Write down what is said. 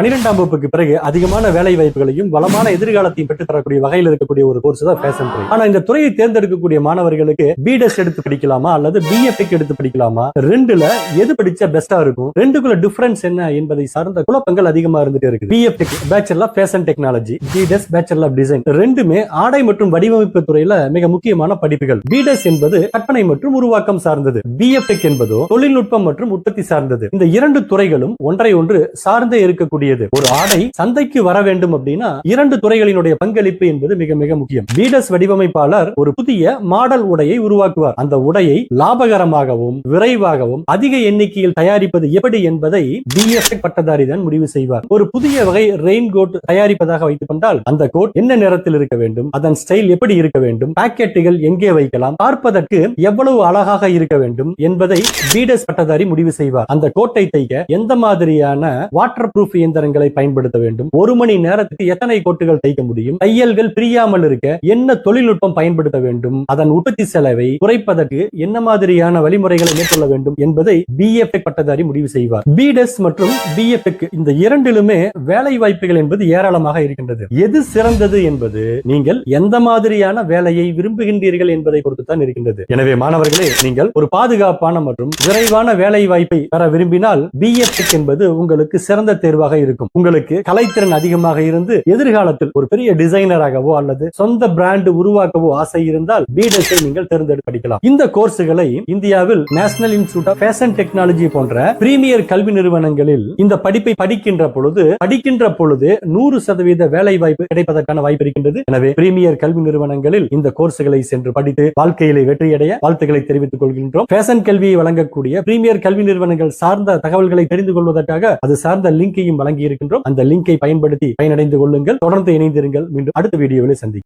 பன்னிரெண்டாம் வகுப்புக்கு பிறகு அதிகமான வேலை வாய்ப்புகளையும் வளமான எதிர்காலத்தையும் பெற்றுத் தரக்கூடிய வகையில் இருக்கக்கூடிய ஒரு கோர்ஸ் தான் ஃபேஷன் துறை. ஆனா இந்த துறையை தேர்ந்தெடுக்கக்கூடிய மாணவர்களுக்கு பிடெஸ் எடுத்து படிக்கலாமா? அல்லது பிஎஃப்க்கு எடுத்து படிக்கலாமா? ரெண்டுல எது படிச்சா பெஸ்டா இருக்கும்? ரெண்டுக்குள்ள டிஃபரன்ஸ் என்ன என்பதை சார்ந்த குழப்பங்கள் அதிகமா இருந்துட்டு இருக்கு B F bachelor of fashion technology BDes bachelor of design ரெண்டுமே ஆடை மற்றும் வடிவமைப்பு துறையில மிக முக்கியமான படிப்புகள். பிடெஸ் என்பது கற்பனை மற்றும் உருவாக்கம் சார்ந்தது. பிஎஃப்டெக் என்பதோ தொழில்நுட்பம் மற்றும் உற்பத்தி சார்ந்தது. இந்த இரண்டு துறைகளும் ஒன்றை ஒன்று சார்ந்தே இருக்கக்கூடிய இருக்கக்கூடியது ஒரு ஆடை சந்தைக்கு வர வேண்டும் அப்படின்னா இரண்டு துறைகளினுடைய பங்களிப்பு என்பது மிக மிக முக்கியம். பிடெஸ் வடிவமைப்பாளர் ஒரு புதிய மாடல் உடையை உருவாக்குவார். அந்த உடையை லாபகரமாகவும் விரைவாகவும் அதிக எண்ணிக்கையில் தயாரிப்பது எப்படி என்பதை பிஎஃப்டெக் பட்டதாரி தான் முடிவு செய்வார். ஒரு புதிய வகை ரெயின் கோட் தயாரிப்பதாக வைத்துக் கொண்டால் அந்த கோட் என்ன நிறத்தில் இருக்க வேண்டும் அதன் ஸ்டைல் எப்படி இருக்க வேண்டும் பாக்கெட்டுகள் எங்கே வைக்கலாம் பார்ப்பதற்கு எவ்வளவு அழகாக இருக்க வேண்டும் என்பதை பீடஸ் பட்டதாரி முடிவு செய்வார். அந்த கோட்டை தைக்க எந்த மாதிரியான வாட்டர் ப்ரூஃப் இயந்திரங்களை பயன்படுத்த வேண்டும். ஒரு மணி நேரத்துக்கு எத்தனை கோட்டுகள் தைக்க முடியும்? தையல்கள் பிரியாமல் இருக்க என்ன தொழில்நுட்பம் பயன்படுத்த வேண்டும்? அதன் உற்பத்தி செலவை குறைப்பதற்கு என்ன மாதிரியான வழிமுறைகளை மேற்கொள்ள வேண்டும் என்பதை பிஎஃப் பட்டதாரி முடிவு செய்வார். பிடெஸ் மற்றும் பிஎஃப் இந்த இரண்டிலுமே வேலை வாய்ப்புகள் என்பது ஏராளமாக இருக்கின்றது. எது சிறந்தது என்பது நீங்கள் எந்த மாதிரியான வேலையை விரும்புகின்றீர்கள் என்பதை பொறுத்து தான் இருக்கின்றது. எனவே மாணவர்களே நீங்கள் ஒரு பாதுகாப்பான மற்றும் விரைவான வேலை வாய்ப்பை பெற விரும்பினால் பிஎஃப் என்பது உங்களுக்கு சிறந்த தேர்வாக இருக்கும். உங்களுக்கு கலைத்திறன் அதிகமாக இருந்து எதிர்காலத்தில் ஒரு பெரிய டிசைனராகவோ அல்லது சொந்த பிராண்ட் உருவாக்கவோ ஆசை இருந்தால் பிடெஸ் நீங்கள் தேர்ந்தெடுத்து படிக்கலாம். இந்த கோர்ஸுகளை இந்தியாவில் National Institute of Fashion Technology போன்ற பிரீமியர் கல்வி நிறுவனங்களில் இந்த படிப்பை படிக்கின்ற பொழுது படிக்கின்ற பொழுது நூறு சதவீத வேலை வாய்ப்பு கிடைப்பதற்கான வாய்ப்பு இருக்கின்றது. எனவே பிரீமியர் கல்வி நிறுவனங்களில் இந்த கோர்ஸுகளை சென்று படித்து வாழ்க்கையிலே வெற்றியடைய வாழ்த்துக்களை தெரிவித்துக் கொள்கின்றோம். ஃபேஷன் கல்வியை வழங்கக்கூடிய பிரீமியர் கல்வி நிறுவனங்கள் சார்ந்த தகவல்களை தெரிந்து கொள்வதற்காக அது சார்ந்த லிங்கையும் வழங்கி இருக்கின்றோம் அந்த லிங்கை பயன்படுத்தி பயனடைந்து கொள்ளுங்கள். தொடர்ந்து இணைந்திருங்கள். மீண்டும் அடுத்த வீடியோவில் சந்திக்கும்